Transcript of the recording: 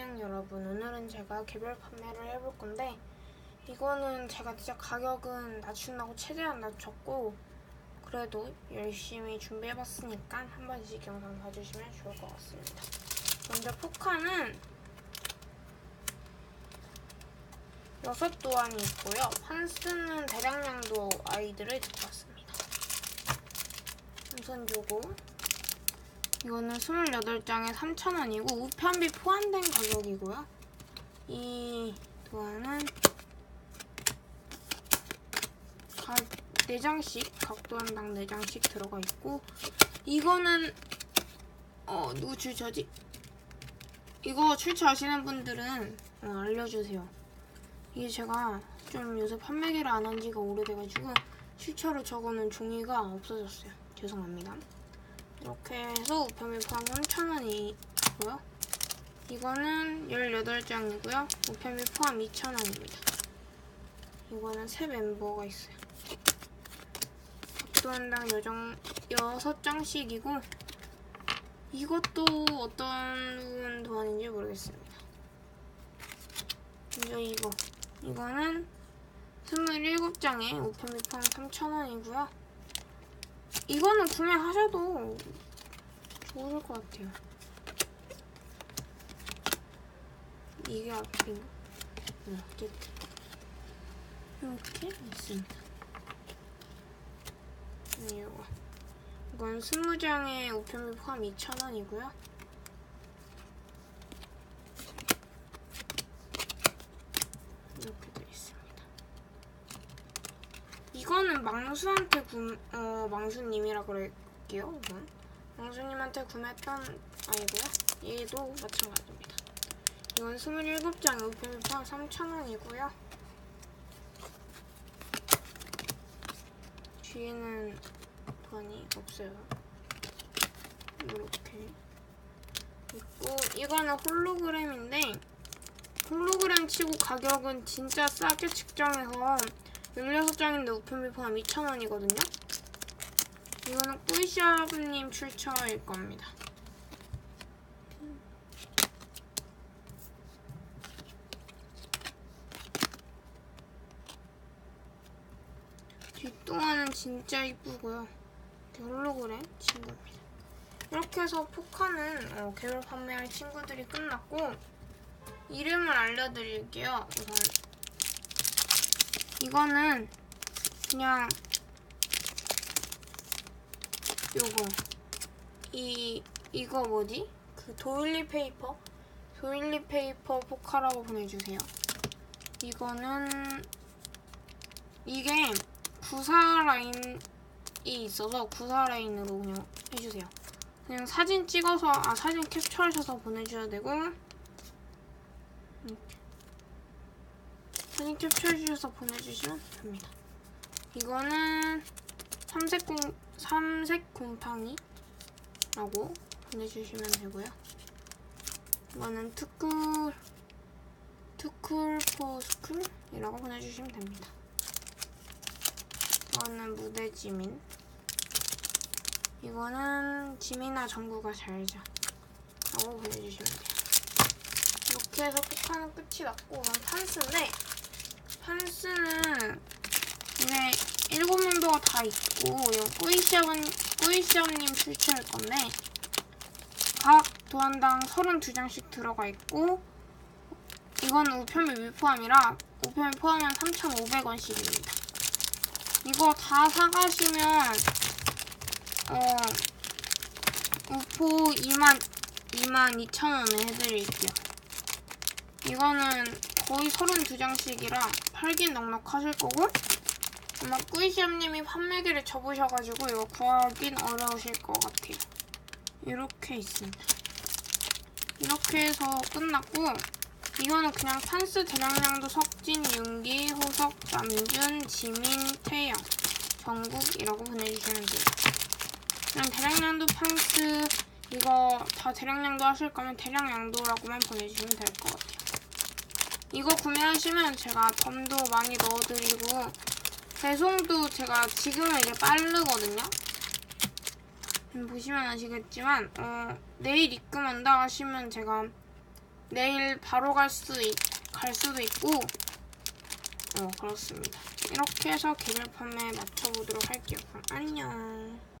안녕 여러분. 오늘은 제가 개별 판매를 해볼 건데 이거는 제가 진짜 가격은 낮춘다고 최대한 낮췄고 그래도 열심히 준비해봤으니까 한 번씩 영상 봐주시면 좋을 것 같습니다. 먼저 포카는 여섯 도안이 있고요. 판스는 대량량도 아이들을 듣고 왔습니다. 우선 요거 이거는 28장에 3,000원이고 우편비 포함된 가격이고요. 이 도안은 각 4장씩 각 도안당 4장씩 들어가 있고 이거는 어 누구 출처지? 이거 출처하시는 분들은 어, 알려주세요. 이게 제가 좀 요새 판매기를 안 한 지가 오래돼가지고 출처를 적어놓은 종이가 없어졌어요. 죄송합니다. 이렇게 해서 우편비 포함 3,000원이고요. 이거는 18장이고요. 우편비 포함 2,000원입니다. 이거는 새 멤버가 있어요. 각도 한당 여정 6장씩이고 이것도 어떤 도안인지 모르겠습니다. 먼저 이거 이거는 27장에 우편비 포함 3,000원이고요. 이거는 구매하셔도 좋을 것 같아요. 이게 앞인가? 네, 어쨌든 이렇게 있습니다. 네, 이거 이건 20장에 우편비 포함 2,000원이고요. 이렇게 되어 있습니다. 이거는 망수한테 구, 어, 망수님이라 그럴게요. 우선. 망수님한테 구매했던 아이고요. 얘도 마찬가지입니다. 이건 27장 우편비 포함 3,000원이고요. 뒤에는 돈이 없어요. 이렇게 있고 이거는 홀로그램인데 홀로그램 치고 가격은 진짜 싸게 측정해서 16장인데 우편비 포함 2,000원이거든요. 이거는 꾸이샤브님 출처일 겁니다. 뒷동안은 진짜 이쁘고요. 홀로그램 친구입니다. 이렇게 해서 포카는 어, 개별 판매할 친구들이 끝났고 이름을 알려드릴게요. 우선 이거는 그냥 요거 이 이거 뭐지? 그 도일리 페이퍼 도일리 페이퍼 포카라고 보내주세요. 이거는 이게 구사 라인이 있어서 구사 라인으로 그냥 해주세요. 그냥 사진 찍어서 아 사진 캡처하셔서 보내주셔야 되고 이렇게 사진 캡처해주셔서 보내주시면 됩니다. 이거는 삼색 곰 삼색 곰팡이라고 보내주시면 되고요. 이거는 투쿨 투쿨포스쿨이라고 보내주시면 됩니다. 이거는 무대 지민. 이거는 지민아 정구가 잘자. 라고 보내주시면 돼요. 이렇게 해서 포카는 끝이 났고, 그럼 판스인데, 판스는 이게 일곱 멤버가 다 있고, 꾸이시업은, 꾸이시업님 출처일 건데, 각 도안당 32장씩 들어가 있고, 이건 우편비 미포함이라, 우편비 포함하면 3,500원씩입니다. 이거 다 사가시면 어 우포 2만 2만 2천 원에 해드릴게요. 이거는 거의 32장씩이라 팔긴 넉넉하실 거고 아마 꾸이시엄님이 판매기를 접으셔가지고 이거 구하긴 어려우실 것 같아요. 이렇게 있습니다. 이렇게 해서 끝났고 이거는 그냥 판스 대량량도 석진, 윤기, 호석, 남준, 지민, 태영, 정국이라고 보내주시면 돼요. 그냥 대량량도 판스 이거 다 대량량도 하실 거면 대량량도라고만 보내주시면 될 것 같아요. 이거 구매하시면 제가 덤도 많이 넣어드리고 배송도 제가 지금은 이게 빠르거든요. 음, 보시면 아시겠지만 어, 내일 입금한다 하시면 제가 내일 바로 갈 수, 갈 수도 있고, 어, 그렇습니다. 이렇게 해서 개별 판매 맞춰보도록 할게요. 그럼 안녕.